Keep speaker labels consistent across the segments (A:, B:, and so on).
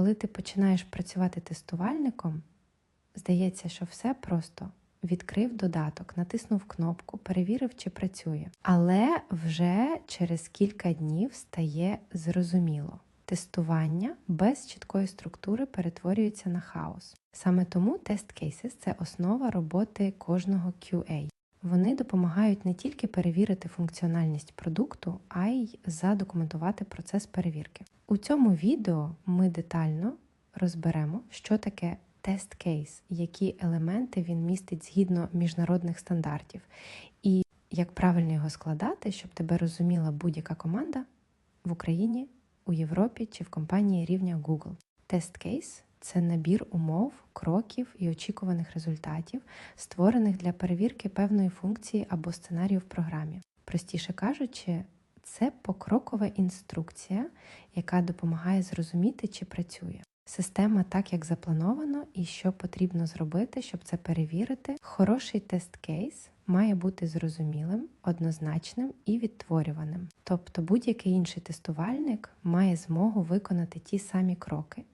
A: коли ти починаєш працювати тестувальником, здається, що все просто відкрив додаток, натиснув кнопку, перевірив, чи працює. Але вже через кілька днів стає зрозуміло. Тестування без чіткої структури перетворюється на хаос. Саме тому тест cases – це основа роботи кожного QA. Вони допомагають не тільки перевірити функціональність продукту, а й задокументувати процес перевірки. У цьому відео ми детально розберемо, що таке тест кейс, які елементи він містить згідно міжнародних стандартів, і як правильно його складати, щоб тебе розуміла будь-яка команда в Україні, у Європі чи в компанії рівня Google. Тест кейс це набір умов, кроків і очікуваних результатів, створених для перевірки певної функції або сценарію в програмі. Простіше кажучи, це покрокова інструкція, яка допомагає зрозуміти, чи працює. Система так, як заплановано, і що потрібно зробити, щоб це перевірити. Хороший тест-кейс має бути зрозумілим, однозначним і відтворюваним. Тобто будь-який інший тестувальник має змогу виконати ті самі кроки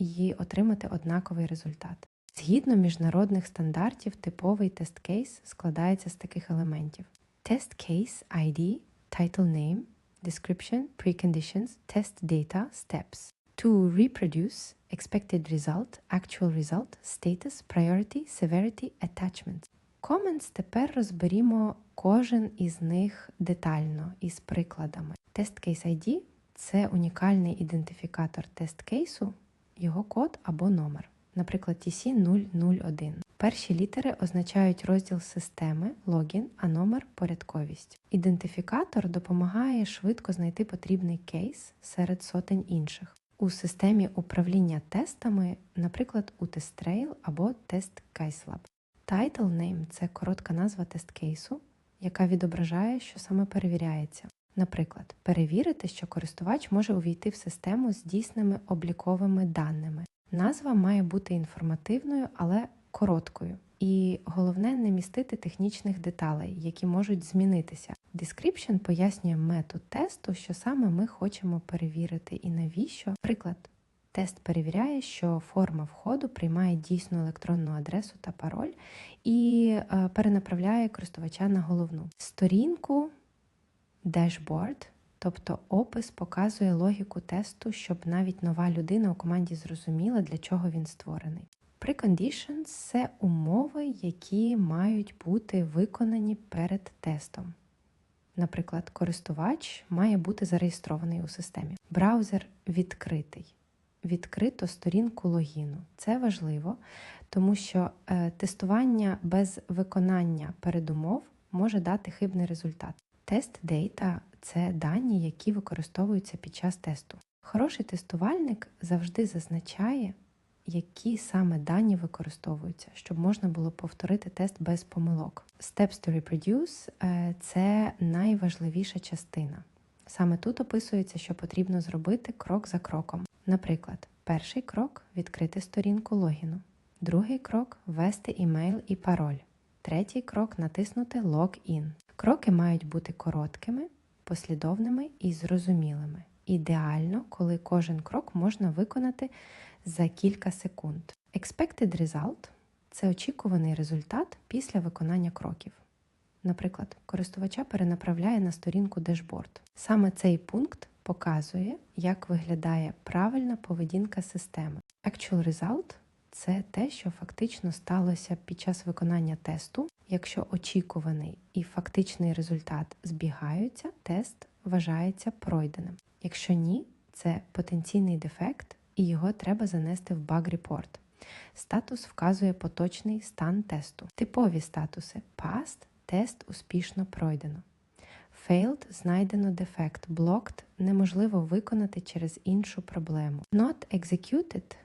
A: і отримати однаковий результат. Згідно міжнародних стандартів, типовий тест-кейс складається з таких елементів: Test Case ID, Title Name, Description, Preconditions, Test Data, Steps. To reproduce expected result, actual result, status, priority, severity, attachments. Comments тепер розберімо кожен із них детально із прикладами. Test Case ID – це унікальний ідентифікатор тест-кейсу, його код або номер, наприклад, TC001. Перші літери означають розділ системи, логін, а номер порядковість. Ідентифікатор допомагає швидко знайти потрібний кейс серед сотень інших. У системі управління тестами, наприклад, у TestTrail або Test CaseLab. Title Name – це коротка назва тест-кейсу, яка відображає, що саме перевіряється. Наприклад, перевірити, що користувач може увійти в систему з дійсними обліковими даними. Назва має бути інформативною, але короткою. І головне не містити технічних деталей, які можуть змінитися. Description пояснює метод тесту, що саме ми хочемо перевірити і навіщо. Приклад, тест перевіряє, що форма входу приймає дійсну електронну адресу та пароль і е, перенаправляє користувача на головну сторінку. Dashboard, тобто опис показує логіку тесту, щоб навіть нова людина у команді зрозуміла, для чого він створений. Preconditions – це умови, які мають бути виконані перед тестом. Наприклад, користувач має бути зареєстрований у системі. Браузер відкритий. Відкрито сторінку логіну. Це важливо, тому що е, тестування без виконання передумов може дати хибний результат. Тест дейта це дані, які використовуються під час тесту. Хороший тестувальник завжди зазначає, які саме дані використовуються, щоб можна було повторити тест без помилок. Steps to reproduce е, – це найважливіша частина. Саме тут описується, що потрібно зробити крок за кроком. Наприклад, перший крок відкрити сторінку логіну, другий крок ввести імейл і пароль, третій крок натиснути Login. Кроки мають бути короткими, послідовними і зрозумілими. Ідеально, коли кожен крок можна виконати за кілька секунд. Expected result це очікуваний результат після виконання кроків. Наприклад, користувача перенаправляє на сторінку дешборд. Саме цей пункт показує, як виглядає правильна поведінка системи. Actual result це те, що фактично сталося під час виконання тесту. Якщо очікуваний і фактичний результат збігаються, тест вважається пройденим. Якщо ні, це потенційний дефект і його треба занести в баг report. Статус вказує поточний стан тесту. Типові статуси Past тест успішно пройдено. Failed знайдено дефект, Blocked неможливо виконати через іншу проблему. Not executed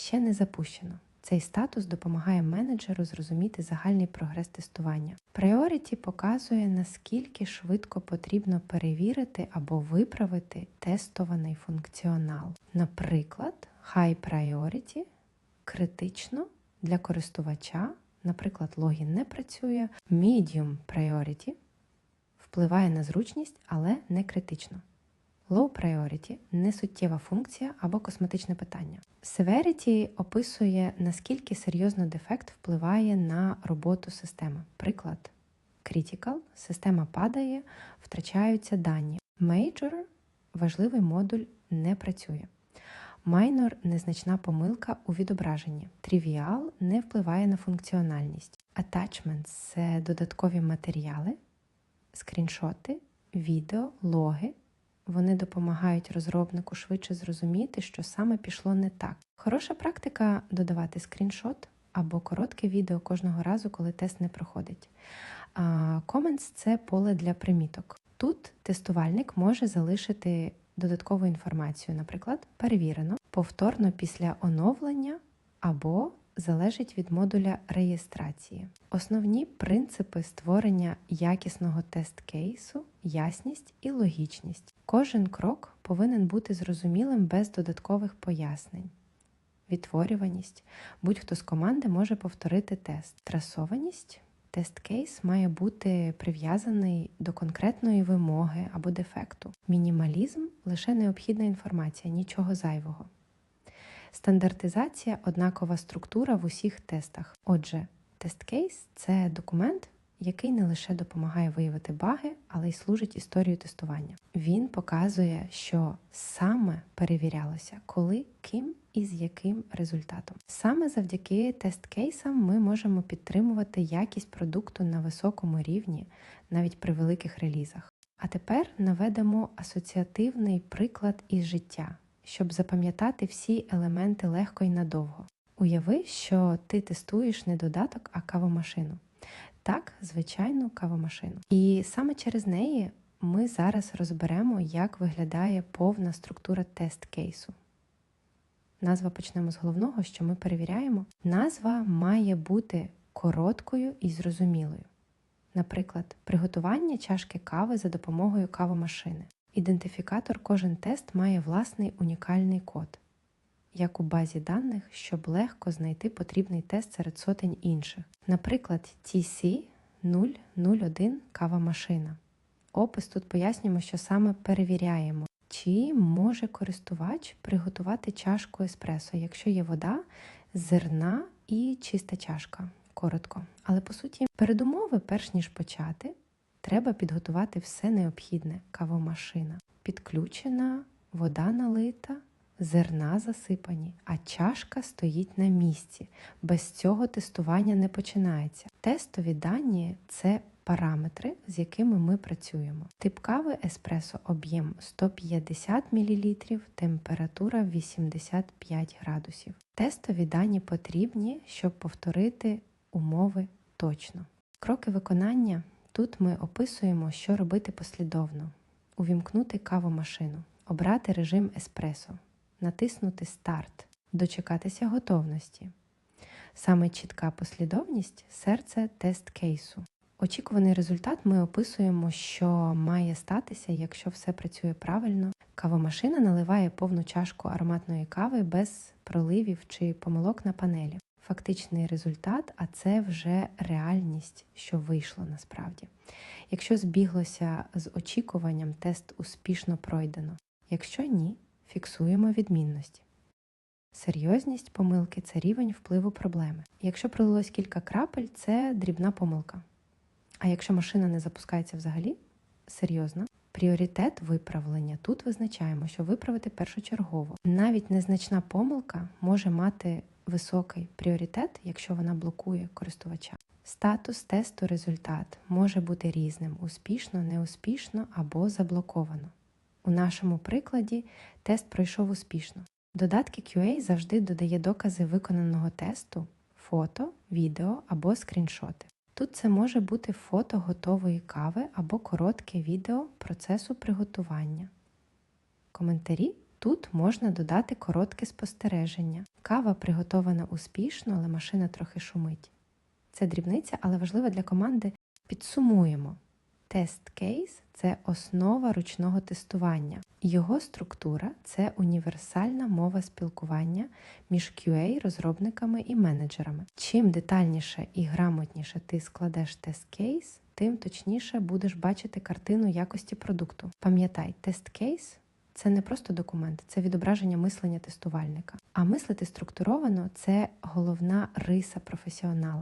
A: ще не запущено. Цей статус допомагає менеджеру зрозуміти загальний прогрес тестування. Priority показує, наскільки швидко потрібно перевірити або виправити тестований функціонал. Наприклад, High Priority критично для користувача, наприклад, логін не працює, Medium Priority впливає на зручність, але не критично. Low priority – несуттєва функція або косметичне питання. Severity описує, наскільки серйозно дефект впливає на роботу системи. Приклад. Critical – система падає, втрачаються дані. Major – важливий модуль не працює. Minor – незначна помилка у відображенні. Trivial – не впливає на функціональність. Attachments – це додаткові матеріали, скріншоти, відео, логи. Вони допомагають розробнику швидше зрозуміти, що саме пішло не так. Хороша практика додавати скріншот або коротке відео кожного разу, коли тест не проходить. Comments – це поле для приміток. Тут тестувальник може залишити додаткову інформацію, наприклад, перевірено, повторно після оновлення або залежить від модуля реєстрації. Основні принципи створення якісного тест-кейсу ясність і логічність. Кожен крок повинен бути зрозумілим без додаткових пояснень. Відтворюваність. Будь-хто з команди може повторити тест. Трасованість. Тест-кейс має бути прив'язаний до конкретної вимоги або дефекту. Мінімалізм лише необхідна інформація, нічого зайвого. Стандартизація однакова структура в усіх тестах. Отже, тест-кейс це документ, який не лише допомагає виявити баги, але й служить історію тестування. Він показує, що саме перевірялося, коли, ким і з яким результатом. Саме завдяки тест-кейсам ми можемо підтримувати якість продукту на високому рівні, навіть при великих релізах. А тепер наведемо асоціативний приклад із життя, щоб запам'ятати всі елементи легко і надовго. Уяви, що ти тестуєш не додаток, а кавомашину. Так, звичайну кавомашину. І саме через неї ми зараз розберемо, як виглядає повна структура тест-кейсу. Назва почнемо з головного, що ми перевіряємо. Назва має бути короткою і зрозумілою. Наприклад, приготування чашки кави за допомогою кавомашини. Ідентифікатор кожен тест має власний унікальний код, як у базі даних, щоб легко знайти потрібний тест серед сотень інших. Наприклад, TC 001 кава-машина. Опис тут пояснюємо, що саме перевіряємо, чи може користувач приготувати чашку еспресо, якщо є вода, зерна і чиста чашка. Коротко. Але по суті, передумови, перш ніж почати, треба підготувати все необхідне. Кавомашина підключена, вода налита, зерна засипані, а чашка стоїть на місці. Без цього тестування не починається. Тестові дані це параметри, з якими ми працюємо. Тип кави еспресо об'єм 150 мл, температура 85 градусів. Тестові дані потрібні, щоб повторити умови точно. Кроки виконання тут ми описуємо, що робити послідовно: увімкнути кавомашину, обрати режим еспресо, натиснути Старт, дочекатися готовності. Саме чітка послідовність серце тест кейсу. Очікуваний результат ми описуємо, що має статися, якщо все працює правильно. Кавомашина наливає повну чашку ароматної кави без проливів чи помилок на панелі. Фактичний результат, а це вже реальність, що вийшло насправді. Якщо збіглося з очікуванням, тест успішно пройдено. Якщо ні, фіксуємо відмінності. Серйозність помилки це рівень впливу проблеми. Якщо пролилось кілька крапель, це дрібна помилка. А якщо машина не запускається взагалі, серйозно, пріоритет виправлення тут визначаємо, що виправити першочергово. Навіть незначна помилка може мати високий пріоритет, якщо вона блокує користувача. Статус тесту результат може бути різним: успішно, неуспішно або заблоковано. У нашому прикладі тест пройшов успішно. Додатки QA завжди додає докази виконаного тесту, фото, відео або скріншоти. Тут це може бути фото готової кави або коротке відео процесу приготування. Коментарі тут можна додати коротке спостереження. Кава приготована успішно, але машина трохи шумить. Це дрібниця, але важлива для команди. Підсумуємо. Тест кейс це основа ручного тестування. Його структура це універсальна мова спілкування між QA, розробниками і менеджерами. Чим детальніше і грамотніше ти складеш тест кейс, тим точніше будеш бачити картину якості продукту. Пам'ятай, тест кейс це не просто документ, це відображення мислення тестувальника. А мислити структуровано це головна риса професіонала.